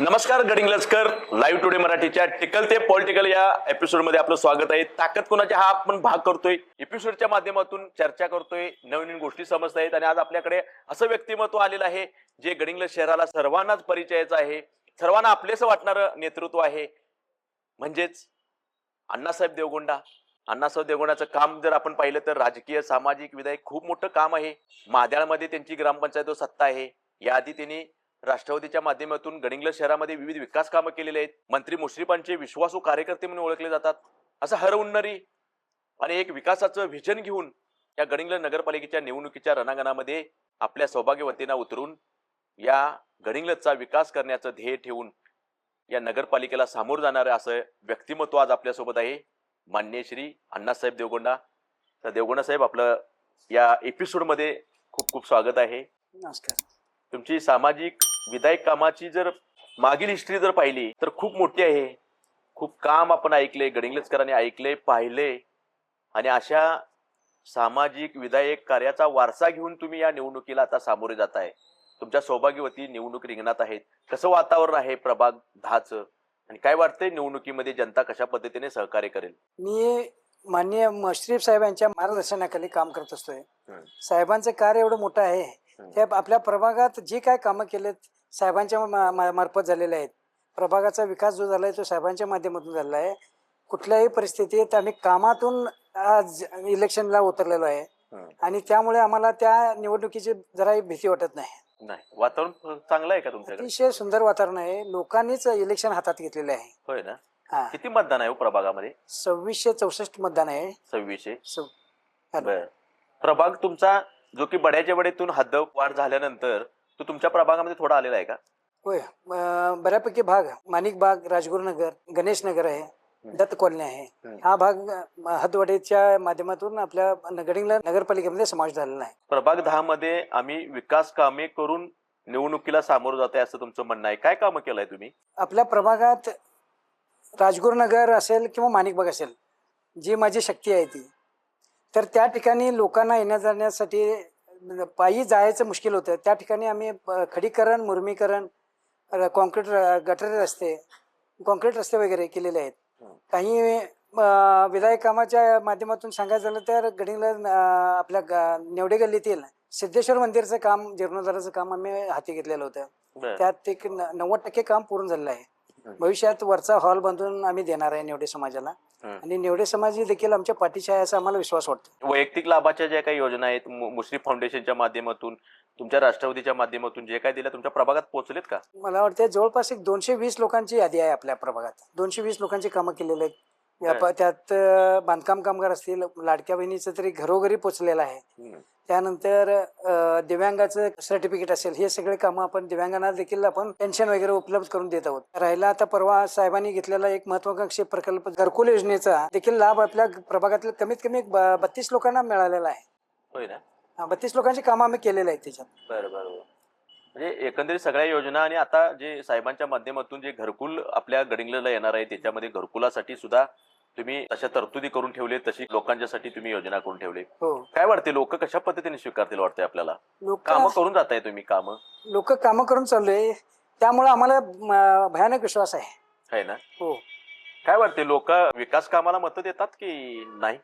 नमस्कार गडिंग live today मराठीच्या टिकल ते पॉलिटिकल या एपिसोडमध्ये आपलं स्वागत आहे. ताकद कोणाच्या हा आपण भाग करतोय. एपिसोडच्या माध्यमातून चर्चा करतोय. नवीन नवीन गोष्टी समजत आहेत आणि आज आपल्याकडे असं व्यक्तिमत्व आलेलं आहे जे गडिंग्लज शहराला सर्वांनाच परिचयाचं आहे. सर्वांना आपलेसं वाटणारं नेतृत्व आहे. म्हणजेच अण्णासाहेब देवगोंडा. अण्णासाहेब देवगोंडाचं काम जर आपण पाहिलं तर राजकीय सामाजिक विधायक खूप मोठं काम आहे. माद्याळमध्ये त्यांची ग्रामपंचायत सत्ता आहे. याआधी त्यांनी राष्ट्रवादीच्या माध्यमातून गडिंग्लज शहरामध्ये विविध विकास कामं केलेले आहेत. मंत्री मुश्रीफांचे विश्वासू कार्यकर्ते म्हणून ओळखले जातात. असं हरवणारी आणि एक विकासाचं व्हिजन घेऊन या गडिंग्लज नगरपालिकेच्या निवडणुकीच्या रणांगणामध्ये आपल्या सौभाग्यवतींना उतरून या गडिंग्लजचा विकास करण्याचं ध्येय ठेवून या नगरपालिकेला सामोरं जाणारं असं व्यक्तिमत्व आज आपल्यासोबत आहे. मान्य श्री अण्णासाहेब देवगोंडा. तर देवगोंडा साहेब आपलं या एपिसोडमध्ये खूप खूप स्वागत आहे. नमस्कार. तुमची सामाजिक विधायक कामाची जर मागील हिस्ट्री जर पाहिली तर खूप मोठी आहे. खूप काम आपण ऐकले गडिंग्लजकरांनी ऐकले पाहिले. आणि अशा सामाजिक विधायक कार्याचा वारसा घेऊन तुम्ही या निवडणुकीला आता सामोरे जात आहे. तुमच्या सौभाग्यवती निवडणूक रिंगणात आहेत. कसं वातावरण आहे प्रभाग दहाचं? आणि काय वाटतंय निवडणुकीमध्ये जनता कशा पद्धतीने सहकार्य करेल? मी माननीय मुश्रीफ साहेब यांच्या मार्गदर्शनाखाली काम करत असतोय. साहेबांचं कार्य एवढं मोठं आहे हम्म. ते आपल्या प्रभागात जे काय कामं केलेत साहेबांच्या मा- मा- मार्फत झालेले आहेत. प्रभागाचा विकास जो झालाय तो साहेबांच्या माध्यमातून झालेला आहे. कुठल्याही परिस्थितीत आम्ही कामातून आज इलेक्शनला उतरलेलो आहे. हम्म. आणि त्यामुळे आम्हाला त्या निवडणुकीची जराही भीती वाटत नाही. नाही. वातावरण चांगलं आहे का तुमच्याकडे? अतिशय सुंदर वातावरण आहे. लोकांनीच इलेक्शन हातात घेतलेले आहे. होय ना? हा. किती मतदान आहे हो प्रभागामध्ये? सव्वीसशे चौसष्ट मतदान आहे. सव्वीसशे. सव- हॅलो. बर. प्रभाग तुमचा जो की बड्याच्या बडेतून हद्दवाढ झाल्यानंतर तो तुमच्या प्रभागामध्ये थोडा आलेला आहे का? होय. अं, बऱ्यापैकी भाग माणिक बाग राजगुरुनगर गणेश नगर आहे दत्त कॉलनी आहे. हा भाग अं, हदवाडीच्या माध्यमातून आपल्या गडिंगला नगरपालिकेमध्ये समावेश झालेला आहे. प्रभाग दहा मध्ये आम्ही विकास कामे करून निवडणुकीला सामोरं जात आहे असं तुमचं म्हणणं आहे. काय कामं केलंय तुम्ही? आपल्या प्रभागात राजगुरुनगर असेल किंवा माणिकबाग असेल जी माझी शक्ती आहे ती तर त्या ठिकाणी लोकांना येण्या जाण्यासाठी पायी जायचं मुश्किल होतं त्या ठिकाणी आम्ही खडीकरण मुरमीकरण कॉन्क्रीट गटर रस्ते कॉन्क्रीट रस्ते वगैरे केलेले आहेत. काही विधायक कामाच्या माध्यमातून सांगायचं झालं तर गडिंगला आपल्या नेवडे गल्लीतील सिद्धेश्वर मंदिरचं काम जीर्णोद्धाराचं काम आम्ही हाती घेतलेलं होतं. त्यात एक नव्वद टक्के काम पूर्ण झालेलं आहे. भविष्यात वरचा हॉल बांधून आम्ही देणार आहे नेवडे समाजाला. आणि नेवडे समाज देखील आमच्या पाठीशी आहे असा आम्हाला विश्वास वाटतो. वैयक्तिक लाभाच्या ज्या काही योजना आहेत मुश्रीफ फाउंडेशनच्या माध्यमातून तुमच्या राष्ट्रवादीच्या माध्यमातून जे काय दिलं तुमच्या प्रभागात पोहोचलेत का? मला वाटते जवळपास एक दोनशे वीस लोकांची यादी आहे आपल्या प्रभागात. दोनशे वीस लोकांची कामं केलेली आहेत. या बर. प- त्यात अं, बांधकाम कामगार असतील लाडक्या बहिणीचं तरी घरोघरी पोचलेलं आहे. त्यानंतर अं, दिव्यांगाचं सर्टिफिकेट असेल हे सगळे कामं आपण दिव्यांगांना देखील आपण पेन्शन वगैरे उपलब्ध करून देत आहोत राहिला आता परवा साहेबांनी घेतलेला एक महत्वाकांक्षी प्रकल्प घरकुल योजनेचा देखील लाभ आपल्या प्रभागातील कमीत कमी बत्तीस लोकांना मिळालेला आहे होय ना बत्तीस लोकांची कामं आम्ही केलेली आहेत त्याच्यात बरं बरं बरं. म्हणजे एकंदरीत सगळ्या योजना आणि आता जे साहेबांच्या माध्यमातून जे घरकुल आपल्या गडिंगला येणार आहे त्याच्यामध्ये घरकुलासाठी सुद्धा तुम्ही तशा तरतुदी करून ठेवले तशी लोकांच्यासाठी तुम्ही योजना करून ठेवले. हो. काय वाटते लोक कशा पद्धतीने स्वीकारतील वाटते आपल्याला? लोक कामं करून जात आहे तुम्ही कामं? लोक कामं करून चाललोय. त्यामुळे आम्हाला म, भयानक विश्वास आहे. आहे ना? हो. काय वाटते लोक विकास कामाला मत देतात की नाही?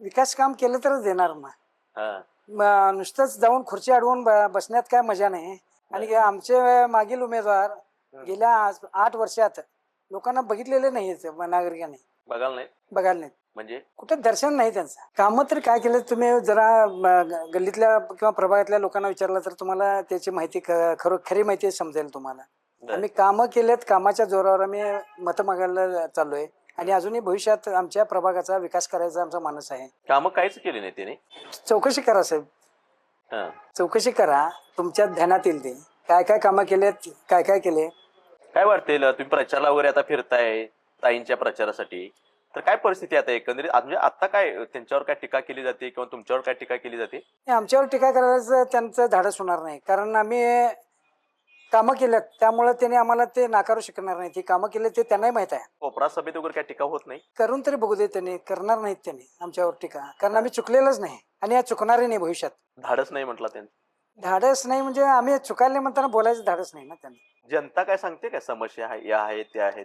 विकास काम केलं तरच देणार मग हा. म- नुसतंच जाऊन खुर्ची अडवून ब- बसण्यात काय मजा नाही. आणि आमचे मागील उमेदवार गेल्या आज- आठ वर्षात लोकांना बघितलेले नाही नागरिकांनी. बघाल नाही बघायला नाही म्हणजे? कुठे दर्शन नाही त्यांचं. कामं तरी काय केलं तुम्ही जरा म, गल्लीतल्या किंवा प्रभागातल्या लोकांना विचारलं तर तुम्हाला त्याची माहिती ख- खरो खरी माहिती समजेल तुम्हाला. बरं. आम्ही कामं केलेत कामाच्या जोरावर आम्ही मतं मागायला चाललोय. आणि अजूनही भविष्यात आमच्या प्रभागाचा विकास करायचा आमचा मानस आहे. कामं काहीच केली नाही त्याने? चौकशी करा साहेब. हा. चौकशी करा तुमच्या ध्यानात येईल ते. काय काय कामं केलेत काय काय केले? काय वाटते तुम्ही प्रचारला वगैरे आता फिरताय? ताईंच्या प्रचारासाठी. तर काय परिस्थिती आता एकंदरीत? म्हणजे आता काय त्यांच्यावर काय टीका केली जाते किंवा तुमच्यावर काय टीका केली जाते? हे आमच्यावर टीका करायचं त्यांचं धाडस होणार नाही. कारण आम्ही कामं केल्यात त्यामुळे त्यांनी आम्हाला ते नाकारू शकणार नाही ती कामं केले ते त्यांनाही माहीत आहे. कोपरा सभेत वगैरे काय टीका होत नाही? करून तरी बघू दे त्यांनी करणार नाहीत त्यांनी आमच्यावर टीका. कारण आम्ही चुकलेलंच नाही आणि या चुकणारही नाही भविष्यात. धाडस नाही म्हटलं त्यांनी? धाडस नाही म्हणजे आम्ही चुकायला म्हणताना बोलायचं धाडस नाही ना त्यांनी. जनता काय सांगते काय? समस्या आहे या आहेत त्या आहेत?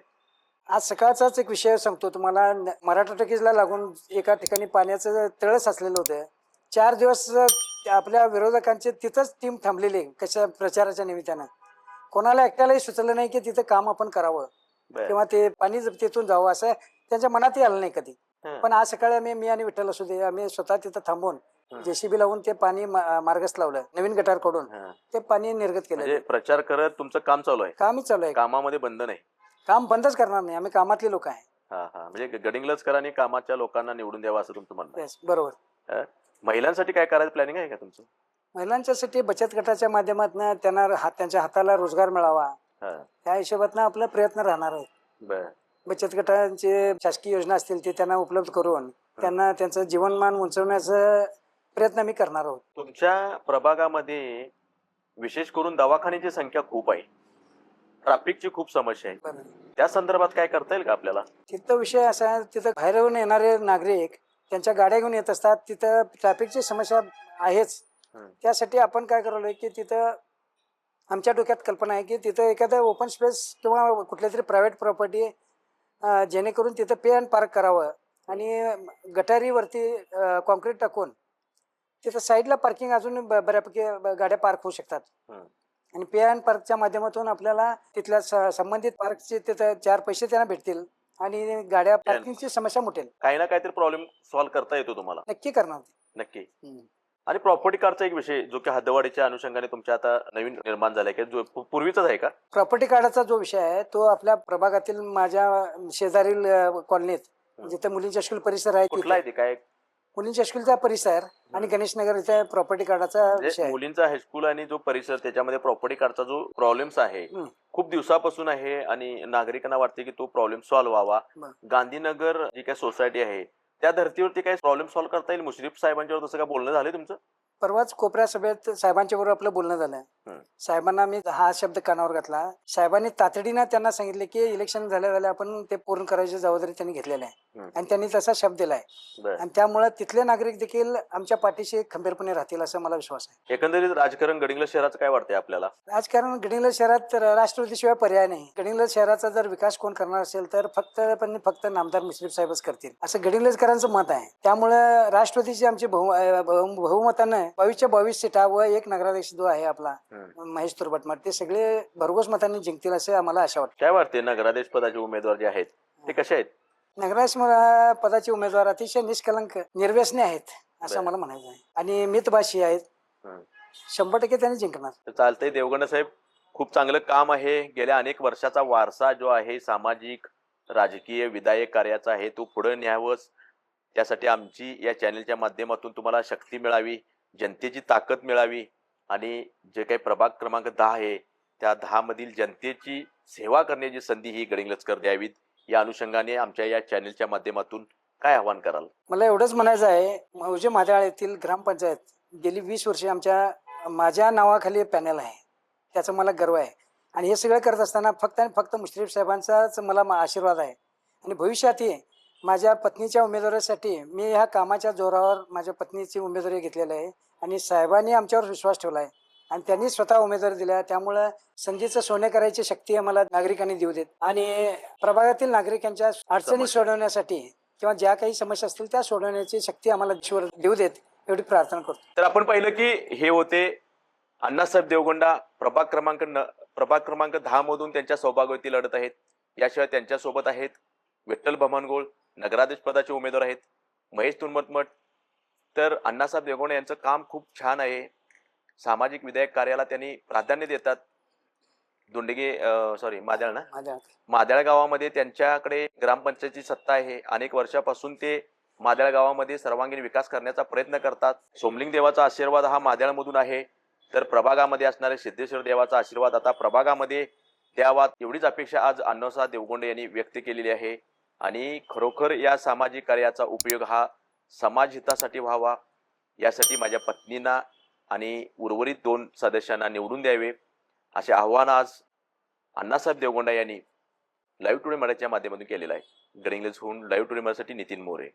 आज सकाळचाच एक विषय सांगतो तुम्हाला. न- मराठा टकीजला लागून एका ठिकाणी पाण्याचं तळ साचलेलं होतं. चार दिवस आपल्या विरोधकांचे तिथंच टीम थांबलेली आहे, कशा प्रचाराच्या निमित्तानं. कोणाला एकट्यालाही सुचलं नाही की तिथं काम आपण करावं बर. किंवा ते पाणी ज- तिथून जावं असं त्यांच्या मनातही आलं नाही कधी. हं. पण आज सकाळी आम्ही मी आणि विठ्ठल असू दे आम्ही स्वतः तिथं थांबून हं. जेसीबी लावून ते पाणी मा- मार्गस्थ लावलं. नवीन गटारकडून हं. ते पाणी निर्गत केलं. म्हणजे प्रचार करत तुमचं काम चालू आहे. कामही चालू आहे. कामामध्ये बंद नाही. काम बंदच करणार नाही. आम्ही कामातले लोक आहे. हा हा. म्हणजे गडिंगलजकरांनी कामाच्या लोकांना निवडून द्यावं असं तुमचं म्हणणं आहे. Yes, बरोबर. महिलांसाठी काय करायचं? प्लॅनिंग आहे का तुमचं? महिलांच्यासाठी बचत गटाच्या माध्यमातून त्यांना हात त्यांच्या हाताला रोजगार मिळावा. हा. त्या हिशोबातनं आपला प्रयत्न राहणार आहे. बर. बचत गटांचे शासकीय योजना असतील ते त्यांना उपलब्ध करून त्यांना त्यांचं जीवनमान उंचवण्याचा प्रयत्न आम्ही करणार आहोत. तुमच्या प्रभागामध्ये विशेष करून दवाखान्याची संख्या खूप आहे. ट्रॅफिकची खूप समस्या आहे. त्या संदर्भात काय करता येईल का आपल्याला तिथं विषय असा आहे तिथं बाहेरून येणारे नागरिक त्यांच्या गाड्या घेऊन येत असतात तिथं ट्रॅफिकची समस्या आहेच. त्यासाठी आपण काय करवलं की तिथं आमच्या डोक्यात कल्पना आहे की तिथं एखादं ओपन स्पेस किंवा कुठल्या तरी प्रायव्हेट प्रॉपर्टी जेणेकरून तिथं पे अँड पार्क करावं आणि गटारीवरती कॉन्क्रीट टाकून तिथं साईडला पार्किंग अजून ब- बऱ्यापैकी ब- गाड्या पार्क होऊ शकतात. आणि पे अँड पार्कच्या माध्यमातून आपल्याला तिथल्या स- संबंधित पार्कचे तिथं चार पैसे त्यांना भेटतील आणि गाड्या पार्किंगची समस्या मुटेल. काही ना काहीतरी प्रॉब्लेम सॉल्व्ह करता येतो तुम्हाला. नक्की करणार नक्की. हम्म. आणि प्रॉपर्टी कार्डचा एक विषय जो की हद्दवाडीच्या अनुषंगाने तुमच्या आता नवीन निर्माण झालाय की जो पू- पूर्वीचाच आहे का? प्रॉपर्टी कार्डाचा जो विषय आहे तो आपल्या प्रभागातील माझ्या शेजारील अ, कॉलनीत जिथं मुलींच्या स्कूल परिसर आहे कुठला आहे तिथे ते? काय मुलींच्या स्कूलचा परिसर आणि गणेश नगर इथे प्रॉपर्टी कार्डाचा विषय. म्हणजे आहे मुलींचा हायस्कूल आणि जो परिसर त्याच्यामध्ये प्रॉपर्टी कार्डचा जो प्रॉब्लेम्स आहे. खूप दिवसापासून आहे आणि नागरिकांना वाटते की तो प्रॉब्लेम सॉल्व्ह व्हावा. बरं. गांधीनगर जी काही सोसायटी आहे त्या धर्तीवरती काही प्रॉब्लेम सॉल्व्ह करता येईल? मुश्रीफ साहेबांच्यावर तसं काय बोलणं झालं तुमचं? परवाच कोपऱ्या सभेत साहेबांच्या बरोबर आपलं बोलणं झालं. हं. साहेबांना मी हा शब्द कानावर घातला. साहेबांनी तातडीनं त्यांना सांगितले की इलेक्शन झाल्या झाल्या आपण ते पूर्ण करायची जबाबदारी त्यांनी घेतलेली आहे. आणि त्यांनी तसा शब्द दिलाय. बरं. आणि त्यामुळे तिथले नागरिक देखील आमच्या पाठीशी खंबीरपणे राहतील असं मला विश्वास आहे. एकंदरीत राजकारण गडिंग्लज शहराचं काय वाटतंय आपल्याला? राजकारण गडिंग्लज शहरात तर राष्ट्रवादीशिवाय पर्याय नाही. गडिंग्लज शहराचा जर विकास कोण करणार असेल तर फक्त पण फक्त नामदार मुश्रीफ साहेबच करतील. असं गडिंग्लजकरांचं मत आहे. त्यामुळं राष्ट्रवादीची आमची बहु अं, बहु- बहुमतानं बावीसच्या बावीस सीटा व एक नगराध्यक्ष जो आहे आपला. महेश तुरबटमठ ते सगळे भरघोस मतांनी जिंकतील असे आम्हाला आशा वाटते. काय वाटते नगराध्यक्ष पदाचे उमेदवार जे आहेत ते कसे आहेत? नगराध्यक्ष पदाचे उमेदवार अतिशय निष्कलंक निर्व्यसनी आहेत असं. मला म्हणायचं आहे. आणि मितभाषी आहेत. शंभर टक्के त्यांनी जिंकणार. चालतंय देवगण साहेब खूप चांगलं काम आहे. गेल्या अनेक वर्षाचा वारसा जो आहे सामाजिक राजकीय विधायक कार्याचा आहे तो पुढे न्यावंच. त्यासाठी आमची या चॅनलच्या माध्यमातून तुम्हाला शक्ती मिळावी. जनतेची ताकद मिळावी आणि जे काही प्रभाग क्रमांक दहा आहे त्या दहामधील जनतेची सेवा करण्याची संधी ही गडिंग्लजकर द्यावीत. या अनुषंगाने आमच्या या चॅनलच्या माध्यमातून काय आवाहन कराल? मला एवढंच म्हणायचं आहे मौजे मादाळ येथील ग्रामपंचायत गेली वीस वर्षे आमच्या माझ्या नावाखाली पॅनल आहे. त्याचा मला गर्व आहे. आणि हे सगळं करत असताना फक्त आणि फक्त मुश्रीफ साहेबांचाच मला मा- आशीर्वाद आहे. आणि भविष्यातही माझ्या पत्नीच्या उमेदवारीसाठी मी ह्या कामाच्या जोरावर माझ्या पत्नीची उमेदवारी घेतलेली आहे आणि साहेबांनी आमच्यावर विश्वास ठेवला आहे. आणि त्यांनी स्वतः उमेदवारी दिल्या. त्यामुळं संधीचं सोने करायची शक्ती आम्हाला नागरिकांनी देऊ देत. आणि प्रभागातील नागरिकांच्या अडचणी. सोडवण्यासाठी किंवा ज्या काही समस्या असतील त्या सोडवण्याची शक्ती आम्हाला ईश्वर देऊ देत एवढी प्रार्थना करतो. तर आपण पाहिलं की हे होते अण्णासाहेब देवगोंडा प्रभाग क्रमांक न प्रभाग क्रमांक दहा मधून त्यांच्या सौभाग्यवती लढत आहेत. याशिवाय त्यांच्यासोबत आहेत विठ्ठल भमानगोळ नगराध्यक्ष पदाचे उमेदवार आहेत. महेश तुनमतमठ तर अण्णासाहेब देवगोंडा यांचं काम खूप छान आहे. सामाजिक विधायक कार्याला त्यांनी प्राधान्य देतात. दोंडगे सॉरी मादळ ना? माझ्या मादळ गावामध्ये त्यांच्याकडे ग्रामपंचायतीची सत्ता आहे. अनेक वर्षापासून ते मादळ गावामध्ये सर्वांगीण विकास करण्याचा प्रयत्न करतात. सोमलिंग देवाचा आशीर्वाद हा मादळमधून आहे. तर प्रभागामध्ये असणारे सिद्धेश्वर देवाचा आशीर्वाद आता प्रभागामध्ये द्यावा एवढीच अपेक्षा आज अण्णासाहेब देवगोंडे यांनी व्यक्त केलेली आहे. आणि खरोखर या सामाजिक कार्याचा उपयोग हा समाज हितासाठी व्हावा यासाठी माझ्या पत्नींना आणि उर्वरित दोन सदस्यांना निवडून द्यावे असे आव्हान आज अण्णासाहेब देवगोंडा यांनी लाईव्ह टुडे मराठीच्या माध्यमातून केलेला आहे. गडिंग्लजहून लाईव्ह टुडे मराठीसाठी नितीन मोरे.